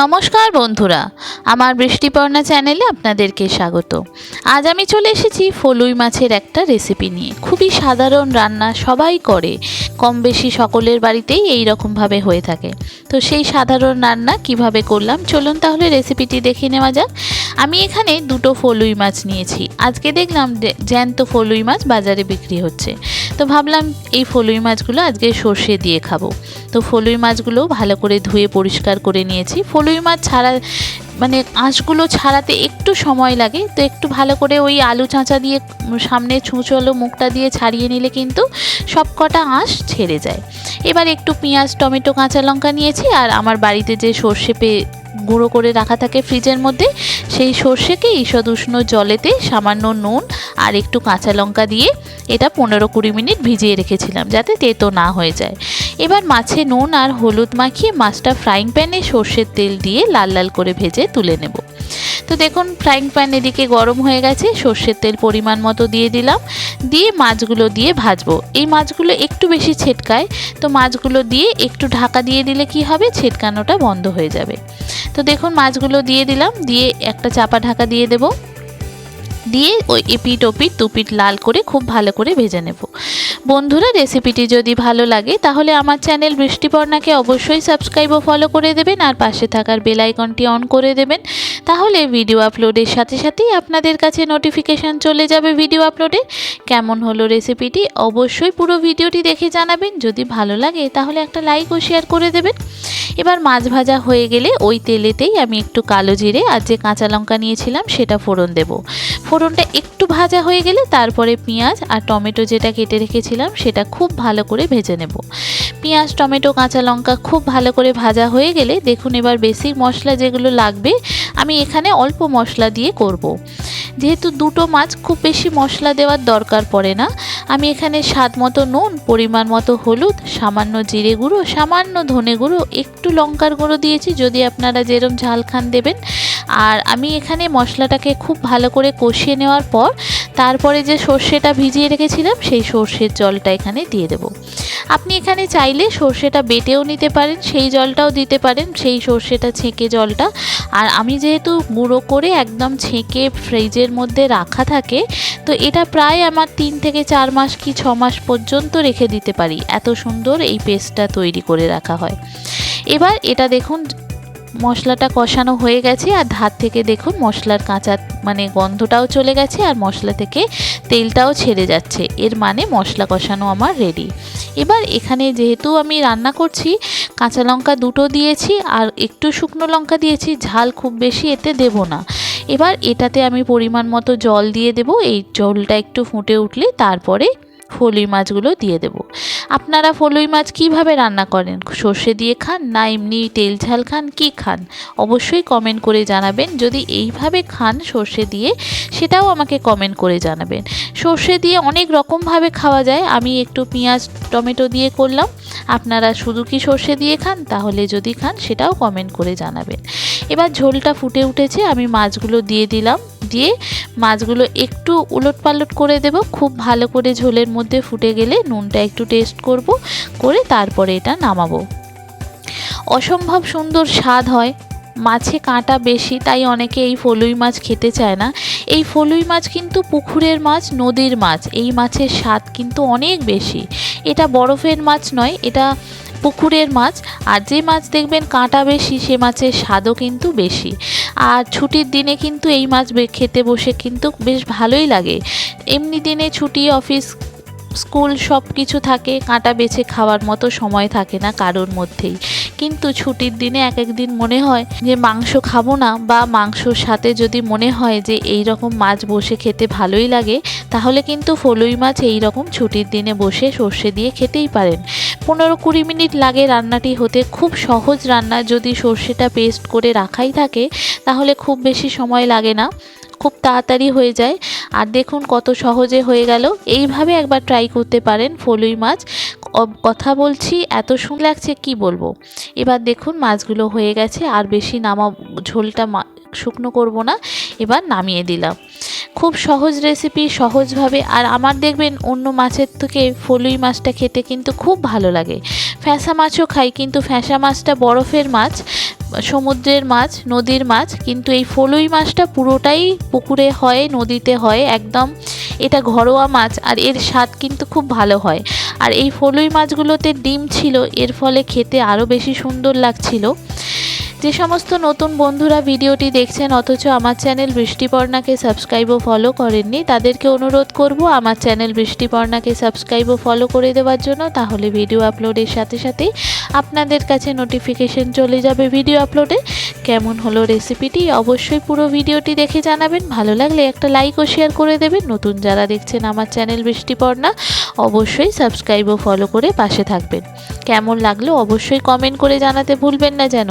নমস্কার বন্ধুরা, আমার বৃষ্টিপর্ণা চ্যানেলে আপনাদেরকে স্বাগত। আজ আমি চলে এসেছি ফলুই মাছের একটা রেসিপি নিয়ে। খুবই সাধারণ রান্না সবাই করে, কম বেশি সকলের বাড়িতেই এই রকমভাবে হয়ে থাকে। তো সেই সাধারণ রান্না কীভাবে করলাম, চলুন তাহলে রেসিপিটি দেখে নেওয়া যাক। আমি এখানে দুটো ফলুই মাছ নিয়েছি। আজকে দেখলাম জ্যান্ত ফলুই মাছ বাজারে বিক্রি হচ্ছে। তো ভাবলাম এই ফলুই মাছগুলো আজকে সর্ষে দিয়ে খাব। তো ফলুই মাছগুলো ভালো করে ধুয়ে পরিষ্কার করে নিয়েছি। ফলুই মাছ ছাড়া মানে আঁশগুলো ছাড়াতে একটু সময় লাগে। তো একটু ভালো করে ওই আলু চাঁচা দিয়ে সামনে ছুঁচলো মুখটা দিয়ে ছাড়িয়ে নিলে কিন্তু সব কটা আঁশ ছেড়ে যায়। এবার একটু পেঁয়াজ, টমেটো, কাঁচা লঙ্কা নিয়েছি। আর আমার বাড়িতে যে সর্ষে পে গুঁড়ো করে রাখা থাকে ফ্রিজের মধ্যে। সেই সর্ষেকে ঈষদ উষ্ণ জলেতে সামান্য নুন আর একটু কাঁচা লঙ্কা দিয়ে এটা পনেরো কুড়ি মিনিট ভিজিয়ে রেখেছিলাম যাতে তেতো না হয়ে যায়। এবার মাছে নুন আর হলুদ মাখিয়ে মাছটা ফ্রাইং প্যানে সর্ষের তেল দিয়ে লাল লাল করে ভেজে তুলে নেব। তো দেখুন ফ্রাইং প্যান এদিকে গরম হয়ে গেছে, সর্ষের তেল পরিমাণ মতো দিয়ে দিলাম। দিয়ে মাছগুলো দিয়ে ভাজবো। এই মাছগুলো একটু বেশি ছেটকায়, তো মাছগুলো দিয়ে একটু ঢাকা দিয়ে দিলে কি হবে? ছেটকানোটা বন্ধ হয়ে যাবে। তো দেখুন, মাছগুলো দিয়ে দিলাম, দিয়ে একটা চাপা ঢাকা দিয়ে দেবো। দিয়ে ওই এপিট ওপিট দুপিট লাল করে খুব ভালো করে ভেজে নেব। বন্ধুরা, রেসিপিটি যদি ভালো লাগে, তাহলে আমার চ্যানেল বৃষ্টিপর্ণাকে অবশ্যই সাবস্ক্রাইব ও ফলো করে দেবেন আর পাশে থাকার বেল আইকনটি অন করে দেবেন। তাহলে ভিডিও আপলোডের সাথে সাথেই আপনাদের কাছে নোটিফিকেশান চলে যাবে ভিডিও আপলোডে। কেমন হলো রেসিপিটি অবশ্যই পুরো ভিডিওটি দেখে জানাবেন। যদি ভালো লাগে, তাহলে একটা লাইক ও শেয়ার করে দেবেন। এবার মাছ ভাজা হয়ে গেলে ওই তেলেতেই আমি একটু কালো জিরে আর যে কাঁচা লঙ্কা নিয়েছিলাম, সেটা ফোড়ন দেব। ফোড়নটা একটু ভাজা হয়ে গেলে তারপরে পেঁয়াজ আর টমেটো যেটা কেটে রেখেছিলাম, সেটা খুব ভালো করে ভেজে নেব পেঁয়াজ, টমেটো, কাঁচা লঙ্কা খুব ভালো করে ভাজা হয়ে গেলে দেখুন এবার বেসিক মশলা যেগুলো লাগবে, আমি এখানে অল্প মশলা দিয়ে করব। যেহেতু দুটো মাছ খুব বেশি মশলা দেওয়ার দরকার পড়ে না, আমি এখানে স্বাদ মতো নুন, পরিমাণ মতো হলুদ, সামান্য জিরে গুঁড়ো, সামান্য ধনে গুঁড়ো, একটু লঙ্কার গুঁড়ো দিয়েছি যদি আপনারা যেরম ঝাল খান দেবেন। আর আমি এখানে মশলাটাকে খুব ভালো করে কষিয়ে নেওয়ার পর, তারপরে যে সর্ষেটা ভিজিয়ে রেখেছিলাম সেই সর্ষের জলটা এখানে দিয়ে দেবো। আপনি এখানে চাইলে সর্ষেটা বেটেও নিতে পারেন, সেই জলটাও দিতে পারেন, সেই সর্ষেটা ছেঁকে জলটা। আর আমি যেহেতু গুঁড়ো করে একদম ছেঁকে ফ্রিজের মধ্যে রাখা থাকে, তো এটা প্রায় আমার তিন থেকে চার মাস কি ছ মাস পর্যন্ত রেখে দিতে পারি, এত সুন্দর এই পেস্টটা তৈরি করে রাখা হয়। এবার এটা দেখুন মশলাটা কষানো হয়ে গেছে আর ধার থেকে দেখুন মশলার কাঁচা মানে গন্ধটাও চলে গেছে আর মশলা থেকে তেলটাও ছেড়ে যাচ্ছে। এর মানে মশলা কষানো আমার রেডি এবার এখানে যেহেতু আমি রান্না করছি, কাঁচা লঙ্কা দুটো দিয়েছি আর একটু শুকনো লঙ্কা দিয়েছি, ঝাল খুব বেশি এতে দেব না। এবার এটাতে আমি পরিমাণ মতো জল দিয়ে দেব, এই জলটা একটু ফুটে উঠলে তারপরে ফলুই মাছগুলো দিয়ে দেব। আপনারা ফলুই মাছ কীভাবে রান্না করেন? সর্ষে দিয়ে খান না এমনি তেল ঝাল খান? কি খান? অবশ্যই কমেন্ট করে জানাবেন। যদি এইভাবে খান সর্ষে দিয়ে, সেটাও আমাকে কমেন্ট করে জানাবেন। সর্ষে দিয়ে অনেক রকমভাবে খাওয়া যায়। আমি একটু পেঁয়াজ, টমেটো দিয়ে করলাম। আপনারা শুধু কি সর্ষে দিয়ে খান? তাহলে যদি খান, সেটাও কমেন্ট করে জানাবেন। এবার ঝোলটা ফুটে উঠেছে। আমি মাছগুলো দিয়ে দিলাম। দিয়ে মাছগুলো একটু উলট পালট করে দেব। খুব ভালো করে ঝোলের মধ্যে ফুটে গেলে নুনটা একটু টেস্ট করব, করে তারপরে এটা নামাবো। অসম্ভব সুন্দর স্বাদ হয়। মাছে কাঁটা বেশি, তাই অনেকে এই ফলুই মাছ খেতে চায় না। এই ফলুই মাছ কিন্তু পুকুরের মাছ, নদীর মাছ। এই মাছের স্বাদ কিন্তু অনেক বেশি। এটা বরফের মাছ নয়, এটা পুকুরের মাছ, আর যে মাছ দেখবেন কাঁটা বেশি, সে মাছের স্বাদও কিন্তু বেশি। আর ছুটির দিনে কিন্তু এই মাছ খেতে বসে কিন্তু বেশ ভালোই লাগে। এমনি দিনে ছুটি, অফিস, স্কুল সব কিছু থাকে, কাঁটা বেছে খাওয়ার মতো সময় থাকে না কারোর মধ্যেই। কিন্তু ছুটির দিনে এক এক দিন মনে হয় যে মাংস খাব না, বা মাংসর সাথে যদি মনে হয় যে এই রকম মাছ বসে খেতে ভালোই লাগে, তাহলে কিন্তু ফলুই মাছ এই রকম ছুটির দিনে বসে সর্ষে দিয়ে খেতেই পারেন। পনেরো কুড়ি মিনিট লাগে রান্নাটি হতে। খুব সহজ রান্না, যদি সর্ষেটা পেস্ট করে রাখাই থাকে, তাহলে খুব বেশি সময় লাগে না। খুব তাড়াতাড়ি হয়ে যায়। আর দেখুন কত সহজে হয়ে গেল। এইভাবে একবার ট্রাই করতে পারেন ফলুই মাছ। কথা বলছি, এত সুন্দর লাগছে কি বলব? এবার দেখুন মাছগুলো হয়ে গেছে। আর বেশি নামা ঝোলটা শুকনো করব না। এবার নামিয়ে দিলাম। খুব সহজ রেসিপি সহজভাবে। আর আমার দেখবেন, অন্য মাছের থেকে ফলুই মাছটা খেতে কিন্তু খুব ভালো লাগে। ফ্যাসা মাছও খাই, কিন্তু ফ্যাসা মাছটা বরফের মাছ, সমুদ্রের মাছ, নদীর মাছ, কিন্তু এই ফলুই মাছটা পুরোটাই পুকুরে হয়, নদীতে হয়, একদম এটা ঘরোয়া মাছ, আর এর স্বাদ কিন্তু খুব ভালো হয়। আর এই ফলুই মাছগুলোতে ডিম ছিল, এর ফলে খেতে আরও বেশি সুন্দর লাগছিল। যে সমস্ত নতুন বন্ধুরা ভিডিওটি দেখছেন, অথচ আমার চ্যানেল বৃষ্টিপর্ণাকে সাবস্ক্রাইব ও ফলো করেননি, তাদেরকে অনুরোধ করব আমার চ্যানেল বৃষ্টিপর্ণাকে সাবস্ক্রাইব ও ফলো করে দেওয়ার জন্য। তাহলে ভিডিও আপলোডের সাথে সাথেই আপনাদের কাছে নোটিফিকেশন চলে যাবে ভিডিও আপলোডে কেমন হলো রেসিপিটি অবশ্যই পুরো ভিডিওটি দেখে জানাবেন। ভালো লাগলে একটা লাইক ও শেয়ার করে দেবেন। নতুন যারা দেখছেন আমার চ্যানেল বৃষ্টিপর্ণা, অবশ্যই সাবস্ক্রাইব ও ফলো করে পাশে থাকবেন। কেমন লাগল অবশ্যই কমেন্ট করে জানাতে ভুলবেন না যেন।